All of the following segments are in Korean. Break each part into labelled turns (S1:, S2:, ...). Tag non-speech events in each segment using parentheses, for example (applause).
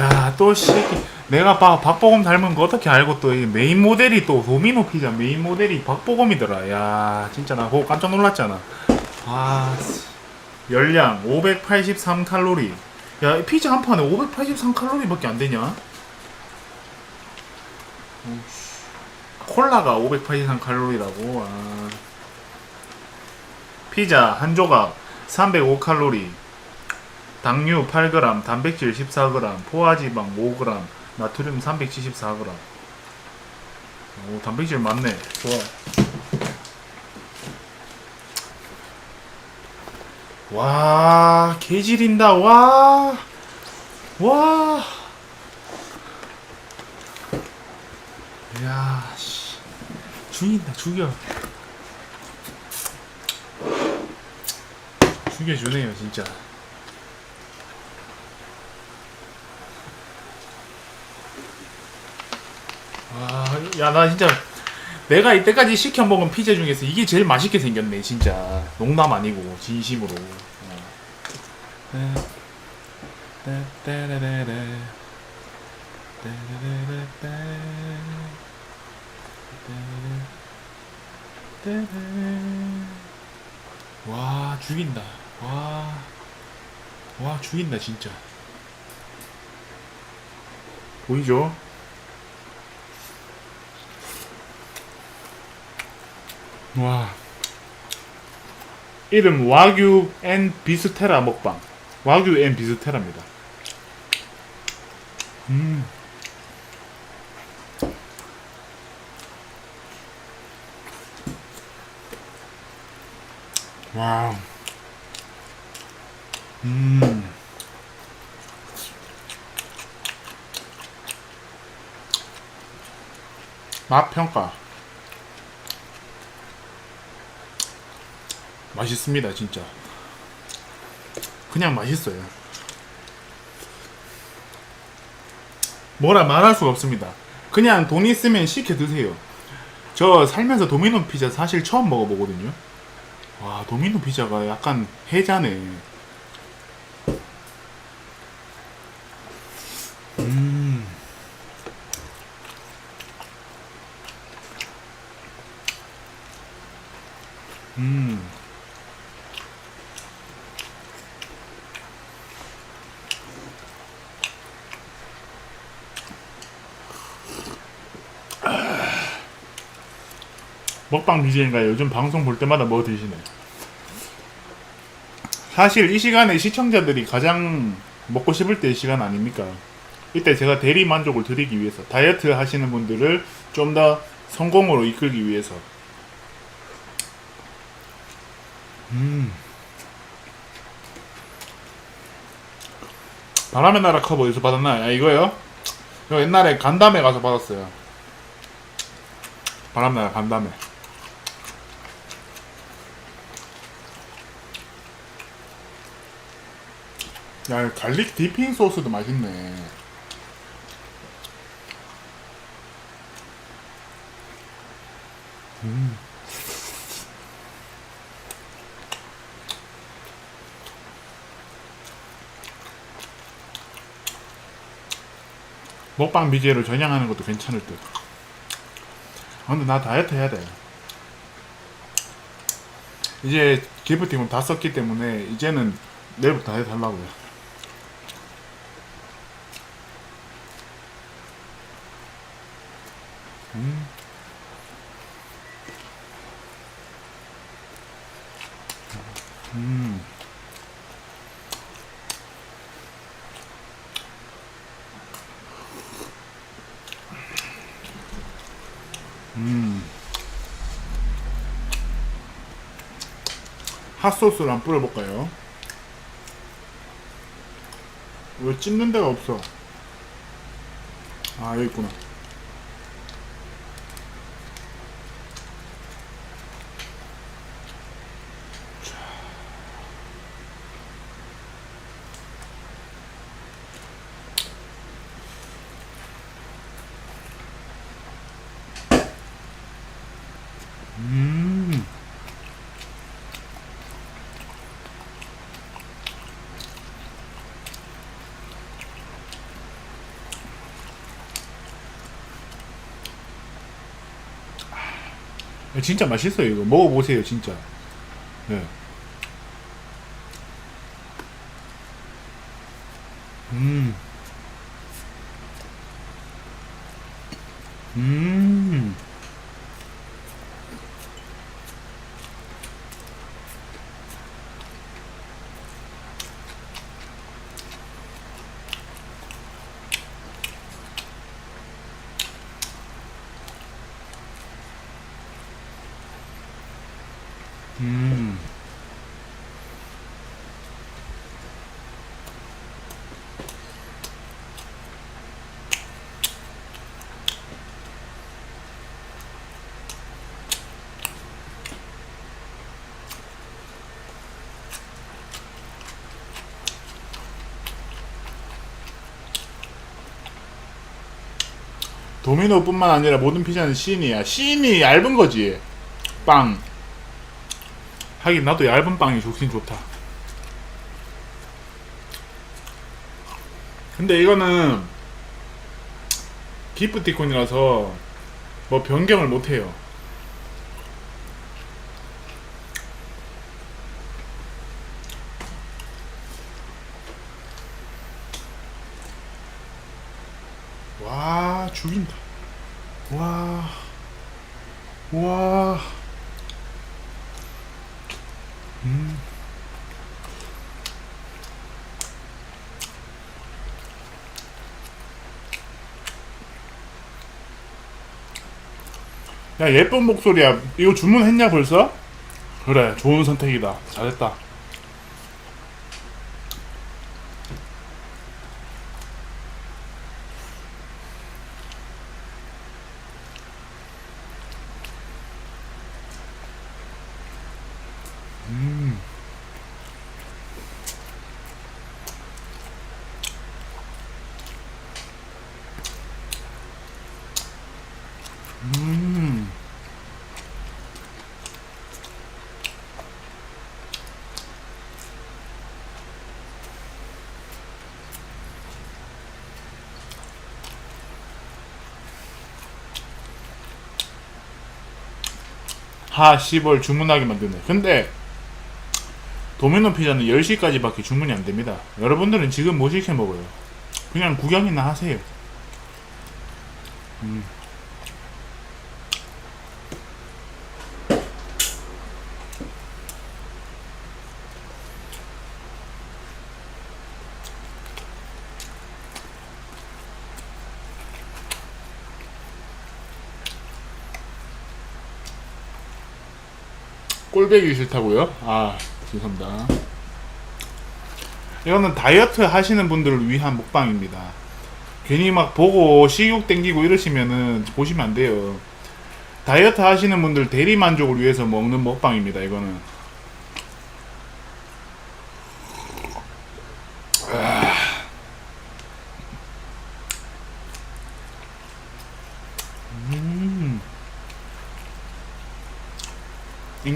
S1: 야, 또 씨. 내가 박, 박보검 닮은 거 어떻게 알고 또 이 메인 모델이 또 도미노 피자 메인 모델이 박보검이더라. 야, 진짜 나 그거 깜짝 놀랐잖아. 아, 씨. 열량 583 칼로리. 야, 이 피자 한 판에 583 칼로리밖에 안 되냐? 어, 씨. 콜라가 583 칼로리라고. 아. 피자 한 조각 305 칼로리. 당류 8g, 단백질 14g, 포화지방 5g, 나트륨 374g. 오, 단백질 많네. 좋아. 와, 개질인다. 와. 와. 야, 씨. 죽인다, 죽여. 죽여주네요, 진짜. 와, 야, 나 진짜 내가 이때까지 시켜 먹은 피자 중에서 이게 제일 맛있게 생겼네, 진짜. 농담 아니고 진심으로. 와, 죽인다. 와. 와, 죽인다, 진짜. 보이죠? 와. 이름 와규 앤 비스테라 먹방. 와규 앤 비스테라입니다. 음. 와우. 음. 맛 평가. 맛있습니다, 진짜. 그냥 맛있어요. 뭐라 말할 수가 없습니다. 그냥 돈 있으면 시켜 드세요. 저 살면서 도미노 피자 사실 처음 먹어보거든요. 와, 도미노 피자가 약간 해자네. 먹방 BJ인가 요즘 방송 볼 때마다 뭐 드시네. 사실 이 시간에 시청자들이 가장 먹고 싶을 때의 시간 아닙니까? 이때 제가 대리 만족을 드리기 위해서 다이어트 하시는 분들을 좀 더 성공으로 이끌기 위해서 음 바람의 나라 컵 어디서 받았나? 아 이거요? 이거 옛날에 간담회 가서 받았어요. 바람의 나라 간담회. 야, 갈릭 디핑 소스도 맛있네. 음. 먹방 BJ로 전향하는 것도 괜찮을 듯. 아, 근데 나 다이어트 해야 돼. 이제 기프팀은 다 썼기 때문에 이제는 내일부터 다이어트 하려고요. 음. 음. 음. 핫소스를 한번 뿌려볼까요? 왜 찝는 데가 없어? 아, 여기 있구나. 음. 진짜 맛있어요 이거 먹어보세요 진짜 네. 음. 음. 음. 도미노뿐만 아니라 모든 피자는 시인이야. 시인이 얇은 거지. 빵. 하긴 나도 얇은 빵이 좋긴 좋다. 근데 이거는 기프티콘이라서 뭐 변경을 못 해요. 와 죽인다. 와. 와. 음. 야 예쁜 목소리야. 이거 주문했냐 벌써? 그래 좋은 선택이다. 잘했다 음. 음. 하 씨벌 주문하게 만드네. 근데 도미노 피자는 10시까지밖에 주문이 안 됩니다. 여러분들은 지금 뭐 시켜 먹어요? 그냥 구경이나 하세요. 꼴배기 싫다고요? 아 죄송합니다. 이거는 다이어트 하시는 분들을 위한 먹방입니다. 괜히 막 보고 식욕 땡기고 이러시면은 보시면 안 돼요. 다이어트 하시는 분들 대리 만족을 위해서 먹는 먹방입니다. 이거는.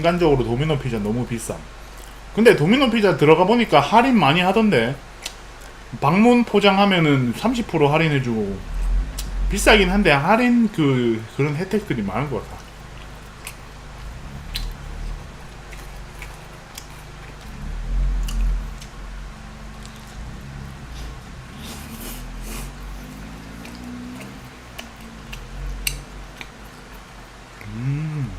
S1: 인간적으로 도미노 피자 너무 비쌈. 근데 도미노 피자 들어가 보니까 할인 많이 하던데. 방문 포장하면은 30% 할인해주고 비싸긴 한데 할인 그 그런 혜택들이 많은 것 같아. 음.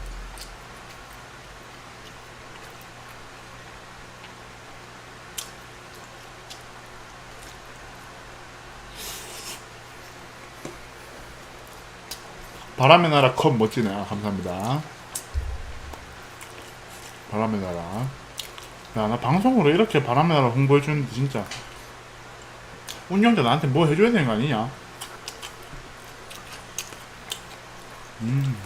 S1: 바람의 나라 컵 멋지네. 아, 감사합니다. 바람의 나라. 야, 나 방송으로 이렇게 바람의 나라 홍보해주는데 진짜. 운영자 나한테 뭐 해줘야 되는 거 아니냐? 음.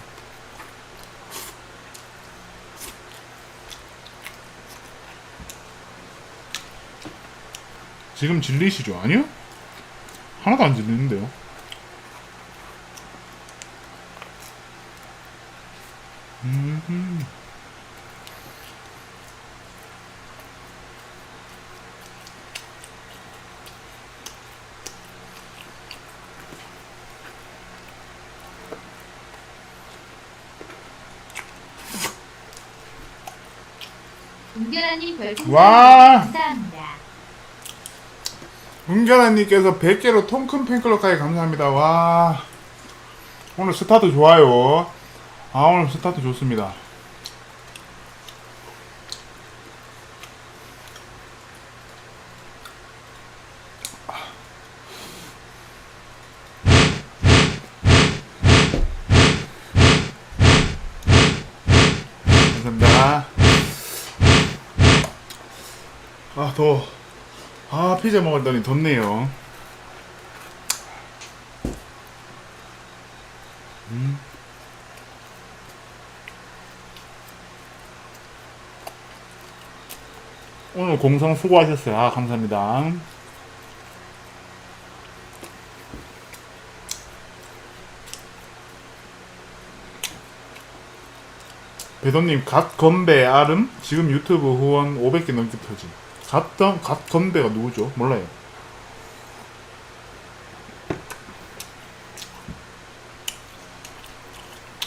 S1: 지금 질리시죠? 아니요? 하나도 안 질리는데요? 와. 응결아님께서 100개로 통큰 팬클럽까지 감사합니다. 와. 오늘 스타도 좋아요. 아, 오늘 스타트 좋습니다. 감사합니다. 아, 더워. 아 피자 먹었더니 덥네요. 오늘 공성 수고하셨어요. 아, 감사합니다. 배도님 갓 건배 아름 지금 유튜브 후원 500개 넘게 터지. 갓, 갓 건배가 누구죠? 몰라요.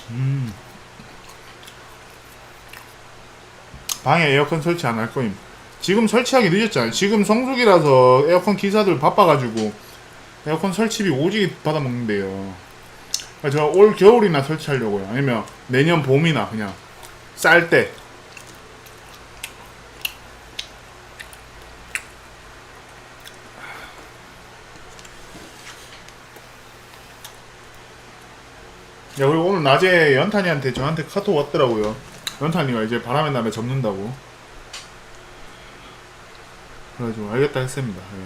S1: 음. 방에 에어컨 설치 안 할 거임. 지금 설치하기 늦었잖아요. 지금 성수기라서 에어컨 기사들 바빠가지고 에어컨 설치비 오지게 받아먹는데요. 그러니까 제가 올 겨울이나 설치하려고요. 아니면 내년 봄이나 그냥 쌀 때. 야 그리고 오늘 낮에 연탄이한테 저한테 카톡 왔더라고요 연탄이가 이제 바람의 날에 접는다고 그래가지고 알겠다 했습니다 예.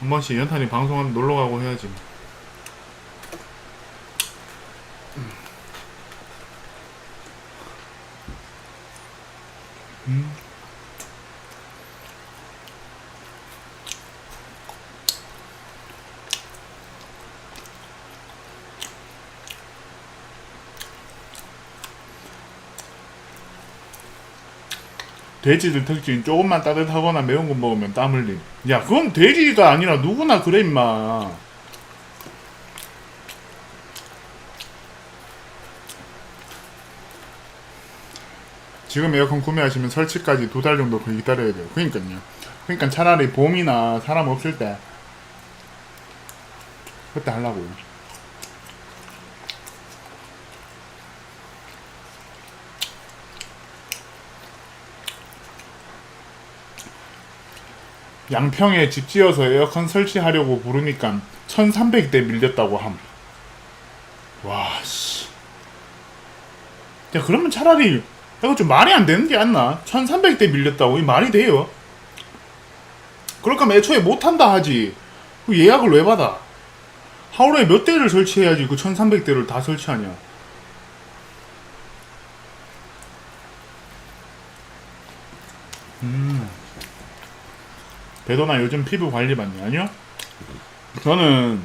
S1: 한 번씩 연탄이 방송하면 놀러 가고 해야지 음. 돼지들 특징 조금만 따뜻하거나 매운 거 먹으면 땀 흘림. 야, 그건 돼지가 아니라 누구나 그래 임마. 지금 에어컨 구매하시면 설치까지 두 달 정도 기다려야 돼요. 그러니까요. 그러니까 차라리 봄이나 사람 없을 때 그때 하려고요. 양평에 집 지어서 에어컨 설치하려고 부르니까 1300대 밀렸다고 함. 와, 씨. 야, 그러면 차라리, 이거 좀 말이 안 되는 게 않나? 1300대 밀렸다고? 이 말이 돼요? 그럴 거면 애초에 못한다 하지. 그 예약을 왜 받아? 하루에 몇 대를 설치해야지 그 1300대를 다 설치하냐. 음. 배도나 요즘 피부 관리 받니? 아니요? 저는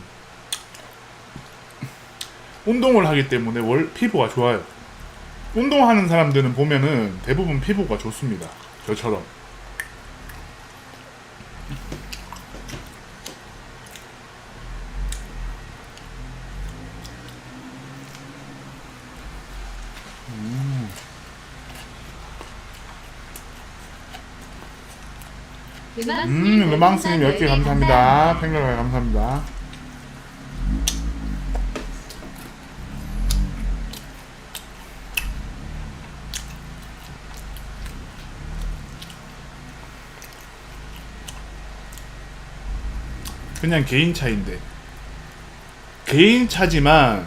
S1: 운동을 하기 때문에 월 피부가 좋아요. 운동하는 사람들은 보면은 대부분 피부가 좋습니다. 저처럼. 음, 음방스님 10개 감사합니다. 팽글가 감사합니다. 그냥 개인 차인데 개인 차지만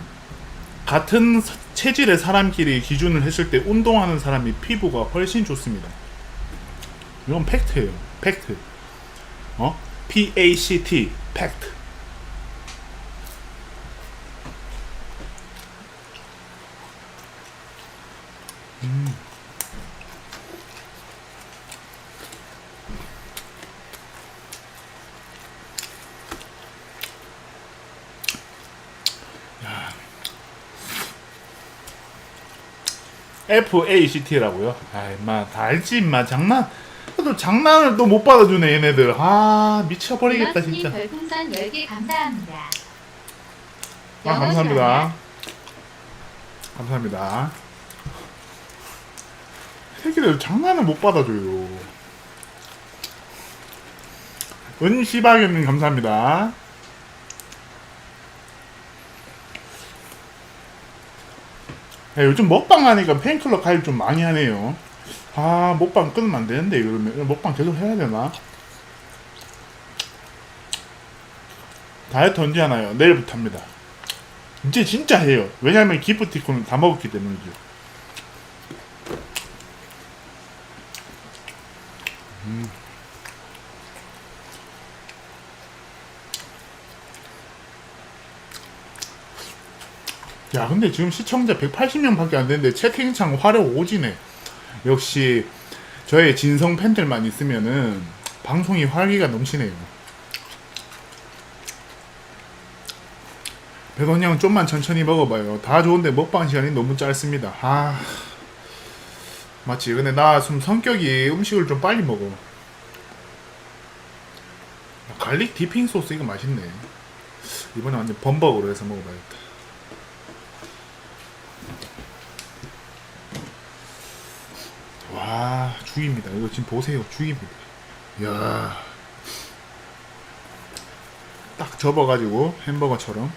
S1: 같은 서- 체질의 사람끼리 기준을 했을 때 운동하는 사람이 피부가 훨씬 좋습니다. 이건 팩트예요. 팩트. 어? P A C T 팩트. 음. 야. F A C T라고요? 아, 임마 다 알지 임마 장난. 또 장난을 또 못 받아주네 얘네들. 아 미쳐버리겠다 진짜.
S2: 별풍선 10개 감사합니다.
S1: 아 감사합니다. 감사합니다. 새끼들 장난을 못 받아줘요. 은시박연님 감사합니다. 야, 요즘 먹방 하니까 팬클럽 가입 좀 많이 하네요. 아, 먹방 끊으면 안 되는데, 이러면. 먹방 계속 해야 되나? 다이어트 언제 하나요? 내일부터 합니다. 이제 진짜 해요. 왜냐면 기프티콘을 다 먹었기 때문이죠. 음. 야, 근데 지금 시청자 180명밖에 안 되는데 채팅창 화력 오지네. 역시 저의 진성 팬들만 있으면은 방송이 활기가 넘치네요. 백원 형 좀만 천천히 먹어봐요. 다 좋은데 먹방 시간이 너무 짧습니다. 아 맞지. 근데 나 좀 성격이 음식을 좀 빨리 먹어. 갈릭 디핑 소스 이거 맛있네. 이번에 완전 범벅으로 해서 먹어봐야겠다. 와 죽입니다. 이거 지금 보세요. 죽입니다. 이야 딱 접어가지고 햄버거처럼.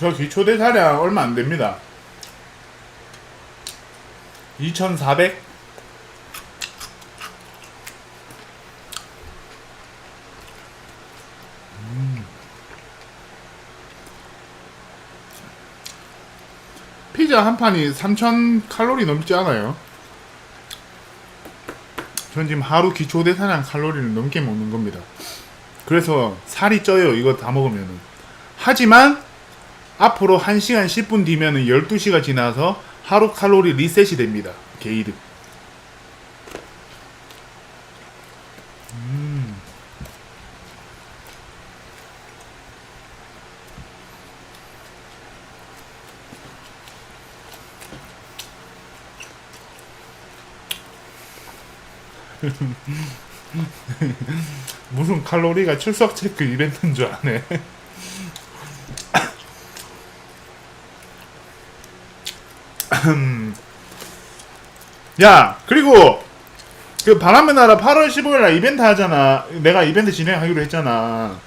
S1: 저 기초대 사량 얼마 안 됩니다. 2,400? 피자 한 판이 3,000 칼로리 넘지 않아요. 전 지금 하루 기초 대사량 칼로리를 넘게 먹는 겁니다. 그래서 살이 쪄요. 이거 다 먹으면은. 하지만 앞으로 1시간 10분 뒤면은 12시가 지나서 하루 칼로리 리셋이 됩니다. 게이득. 음. (laughs) 무슨 칼로리가 출석 체크 이벤트인 줄 아네. 야, 그리고 그 바람의 나라 8월 15일 날 이벤트 하잖아. 내가 이벤트 진행하기로 했잖아.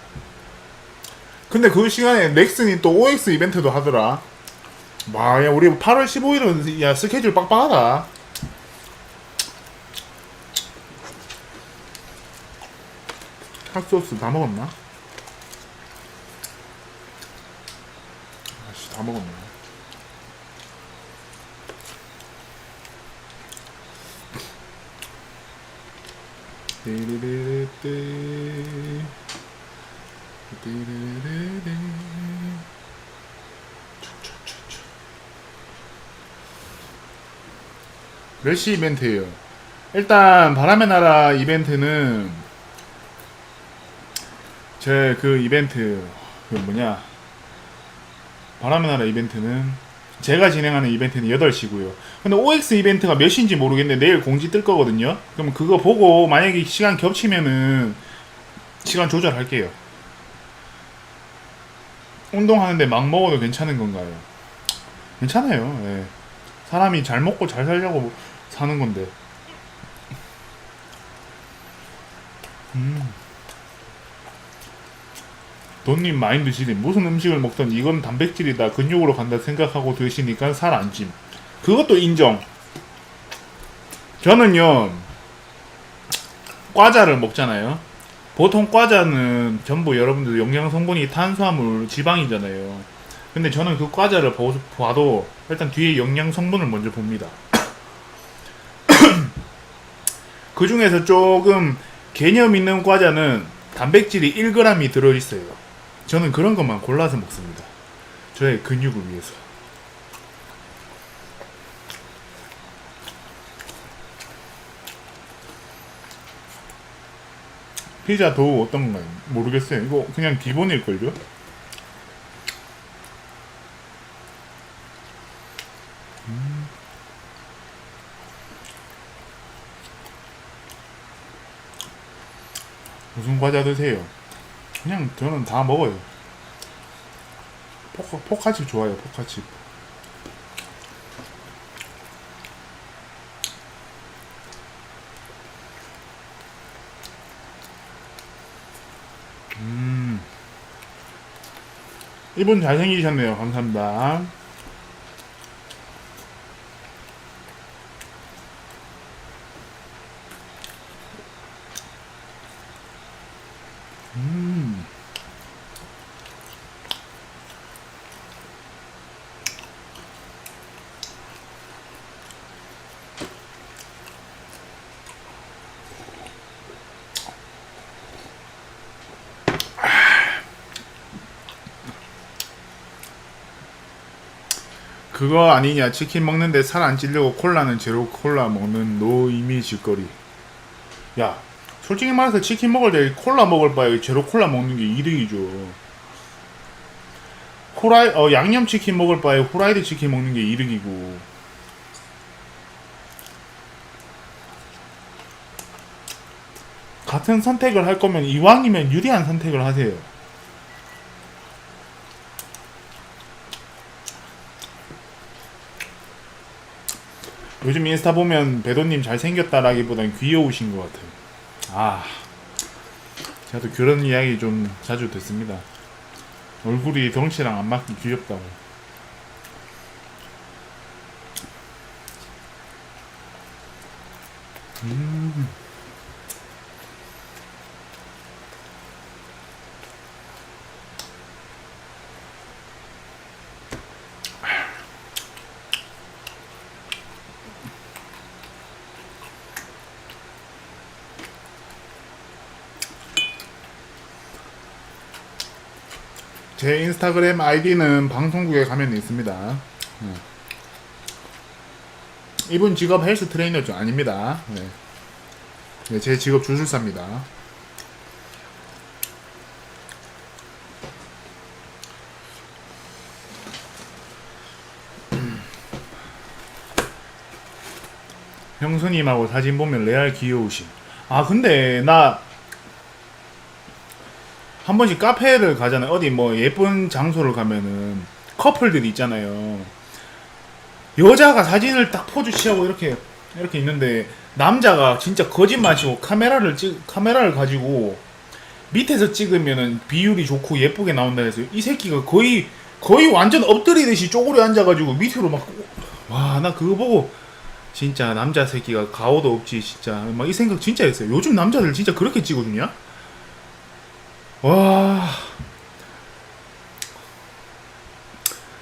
S1: 근데 그 시간에 넥슨이 또 OX 이벤트도 하더라. 와, 야, 우리 8월 15일은 야 스케줄 빡빡하다. 핫소스 다 먹었나? 아씨, 다 먹었네. 띠리리리띠. 띠리리리. 추추추추. 몇 시 이벤트예요? 일단 바람의 나라 이벤트는 제 그 이벤트 그 뭐냐? 바람의 나라 이벤트는 제가 진행하는 이벤트는 8시고요. 근데 OX 이벤트가 몇 시인지 모르겠는데 내일 공지 뜰 거거든요. 그럼 그거 보고 만약에 시간 겹치면은 시간 조절할게요. 운동하는데 막 먹어도 괜찮은 건가요? 괜찮아요. 예. 사람이 잘 먹고 잘 살려고 사는 건데. 음. 돈님 마인드 시리 무슨 음식을 먹든 이건 단백질이다 근육으로 간다 생각하고 드시니까 살 안 찜. 그것도 인정. 저는요 과자를 먹잖아요. 보통 과자는 전부 여러분들 영양 성분이 탄수화물, 지방이잖아요. 근데 저는 그 과자를 보- 봐도 일단 뒤에 영양 성분을 먼저 봅니다. (coughs) 그 중에서 조금 개념 있는 과자는 단백질이 1g이 들어있어요. 저는 그런 것만 골라서 먹습니다. 저의 근육을 위해서. 피자 도우 어떤 건가요? 모르겠어요. 이거 그냥 기본일걸요? 음. 무슨 과자 드세요? 그냥 저는 다 먹어요. 포카, 포카칩 좋아요, 포카칩. 음. 이분 잘생기셨네요. 감사합니다. 그거 아니냐? 치킨 먹는데 살 안 찌려고 콜라는 제로 콜라 먹는 노이미 짓거리. 야 솔직히 말해서 치킨 먹을 때 콜라 먹을 바에 제로 콜라 먹는 게 이득이죠. 후라이 어 양념 치킨 먹을 바에 후라이드 치킨 먹는 게 이득이고. 같은 선택을 할 거면 이왕이면 유리한 선택을 하세요 요즘 인스타 보면 배도님 잘생겼다라기보단 귀여우신 것 같아요. 아, 제가 또 그런 이야기 좀 자주 듣습니다. 얼굴이 덩치랑 안 맞기 귀엽다고. 음. 제 인스타그램 아이디는 방송국에 가면 있습니다. 네. 이분 직업 헬스 트레이너 죠? 아닙니다. 네. 네, 제 직업 주술사입니다. 형수님하고 사진 보면 레알 귀여우심. 아 근데 나 한 번씩 카페를 가잖아요. 어디 뭐 예쁜 장소를 가면은 커플들이 있잖아요. 여자가 사진을 딱 포즈 취하고 이렇게 이렇게 있는데 남자가 진짜 거짓말 치고 카메라를 찍 카메라를 가지고 밑에서 찍으면은 비율이 좋고 예쁘게 나온다 해서 이 새끼가 거의 거의 완전 엎드리듯이 쪼그려 앉아가지고 밑으로 막 와 나 그거 보고 진짜 남자 새끼가 가오도 없지 진짜 막 이 생각 진짜 했어요. 요즘 남자들 진짜 그렇게 찍어주냐? 와.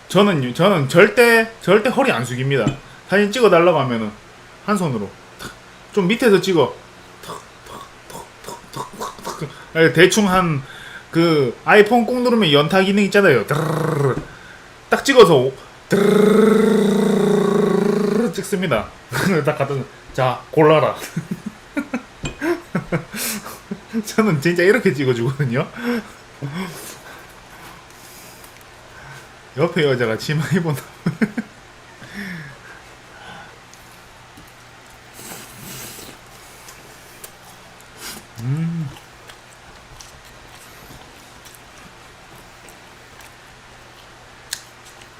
S1: 저는 저는 절대 절대 허리 안 숙입니다. 사진 찍어 달라고 하면은 한 손으로 탁, 좀 밑에서 찍어. 대충 한 그 아이폰 꾹 누르면 연타 기능 있잖아요. 딱 찍어서 찍습니다. (laughs) 딱 갖다 자 골라라. (laughs) (laughs) 저는 진짜 이렇게 찍어주거든요. 옆에 여자가 치마 입은 (laughs) 음.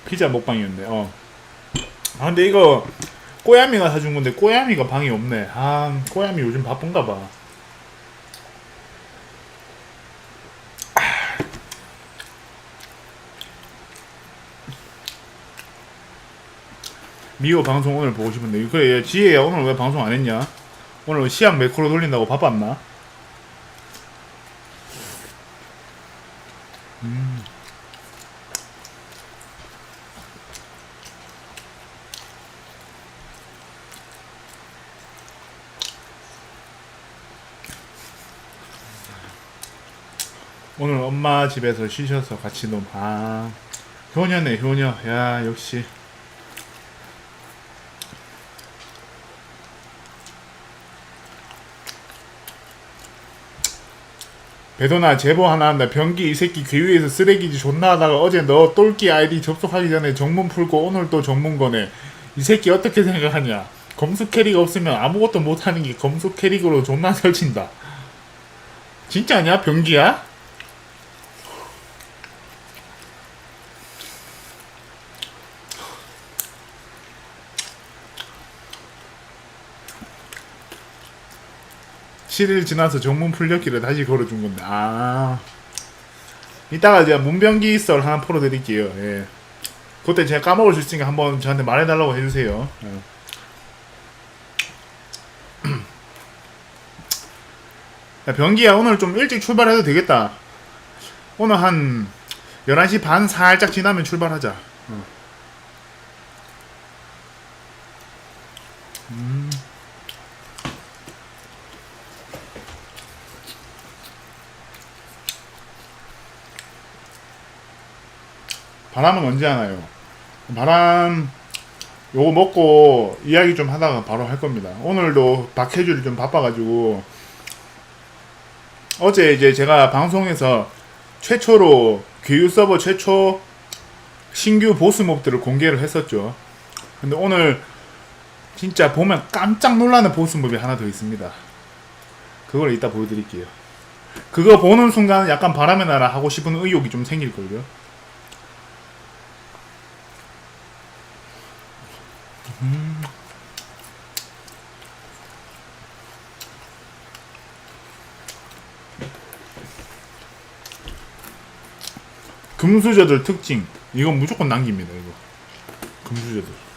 S1: 피자 먹방이었는데 어. 아 근데 이거 꼬야미가 사준 건데 꼬야미가 방이 없네. 아 꼬야미 요즘 바쁜가 봐. 미호 방송 오늘 보고 싶은데 그래 얘 지혜야 오늘 왜 방송 안 했냐? 오늘 시약 매크로 돌린다고 바빴나? 음. 오늘 엄마 집에서 쉬셔서 같이 논, 아, 효녀네, 효녀. 야, 역시. 배도나 제보 하나 한다. 변기 이 새끼 괴위에서 쓰레기지 존나 하다가 어제 너 똘끼 아이디 접속하기 전에 정문 풀고 오늘 또 정문 거네. 이 새끼 어떻게 생각하냐? 검수 캐릭 없으면 아무것도 못하는 게 검수 캐릭으로 존나 설친다. 진짜 아니야? 변기야? 칠일 지나서 정문 풀렸기를 다시 걸어준 건데 아 이따가 제가 문병기 썰 하나 풀어드릴게요 예. 그때 제가 까먹을 수 있으니까 한번 저한테 말해달라고 해주세요 예. 야, 병기야 오늘 좀 일찍 출발해도 되겠다 오늘 한 11시 반 살짝 지나면 출발하자 어. 바람은 언제 하나요? 바람 요거 먹고 이야기 좀 하다가 바로 할 겁니다. 오늘도 박해줄이 좀 바빠가지고 어제 이제 제가 방송에서 최초로 귀유 서버 최초 신규 보스 몹들을 공개를 했었죠. 근데 오늘 진짜 보면 깜짝 놀라는 보스 몹이 하나 더 있습니다. 그걸 이따 보여드릴게요. 그거 보는 순간 약간 바람의 나라 하고 싶은 의욕이 좀 생길걸요. 금수저들 특징. 이건 무조건 남깁니다 이거. 금수저들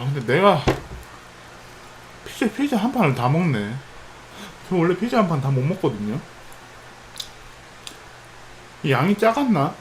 S1: 아 근데 내가 피자 피자 한 판을 다 먹네. 저 원래 피자 한 판 다 못 먹거든요. 이 양이 작았나?